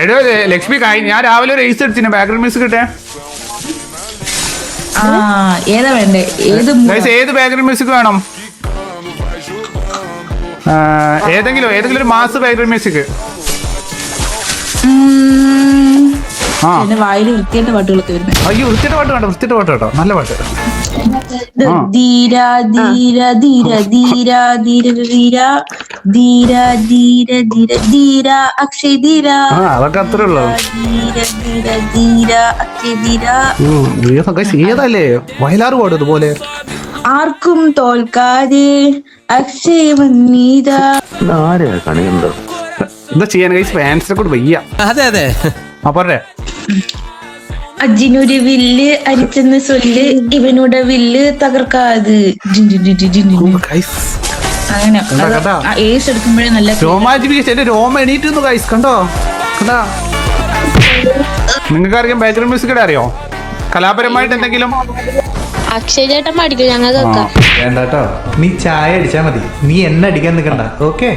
എടോ ലക്ഷ്മി കായ് ഞാൻ രാവിലെ ഒരു ഐസ് അടിച്ചിന് ബാക്ക്ഗ്രൗണ്ട് മ്യൂസിക് കിട്ടേ ഏതാ വേണ്ടേ? ഏത് ഏത് ബാക്ക്ഗ്രൗണ്ട് മ്യൂസിക് വേണം? ഏതെങ്കിലും ഏതെങ്കിലും ഒരു മാസ് ബാക്ക്ഗ്രൗണ്ട് മ്യൂസിക് വായിൽ വൃത്തിയായിട്ട് പാട്ടുകളൊക്കെ വരുന്നത് അയ്യോ വൃത്തിയുടെ പാട്ട് വേണ്ട വൃത്തിയുടെ പാട്ട് കേട്ടോ നല്ല പാട്ട്. ധീര ധീര ധീര ധീര ധീര ധീര ധീര ധീര ധീര ധീര അക്ഷയ് ധീര ആ അതൊക്കെ അത്രേ ഉള്ളൂ ധീര ധീര ധീര അക്ഷയ് ധീര ഉം, അയ്യോ, guys, ഏതല്ലേ വയലാറ് പാടും ഇതുപോലെ ആർക്കും തോൽക്കാതെ അക്ഷയ് വന്നീതാ ആരെയാ കണിയുന്നത് എന്താ ചെയ്യാൻ ഫാൻസിനെ കൊണ്ട് വയ്യ അതെ അതെ ആ പോരെ അജിനൊരു വില്ല് അരിച്ചെന്ന് സൊല്ല് ഇവനോട് വില്ല് തകർക്കാത്. അങ്ങനെ? ഏസ് എടുക്കുമ്പോഴേ നല്ല രോമാഞ്ചിഫിക്കേഷൻ എന്റെ രോമ എണീറ്റുന്നു ഗൈസ് കണ്ടോ? കണ്ടാ? നിങ്ങൾക്ക് അറിയാം ബാക്ക്ഗ്രൗണ്ട് മ്യൂസിക് അറിയോ? കലാപരമായിട്ട് എന്തെങ്കിലും? അക്ഷയ് ചേട്ടൻ പഠിക്കും ഞങ്ങൾക്ക് വേണ്ട കേട്ടോ നീ ചായ അടിച്ചാ മതി. നീ എന്നെ അടിക്കാൻ നിൽക്കണ്ട ഓക്കെ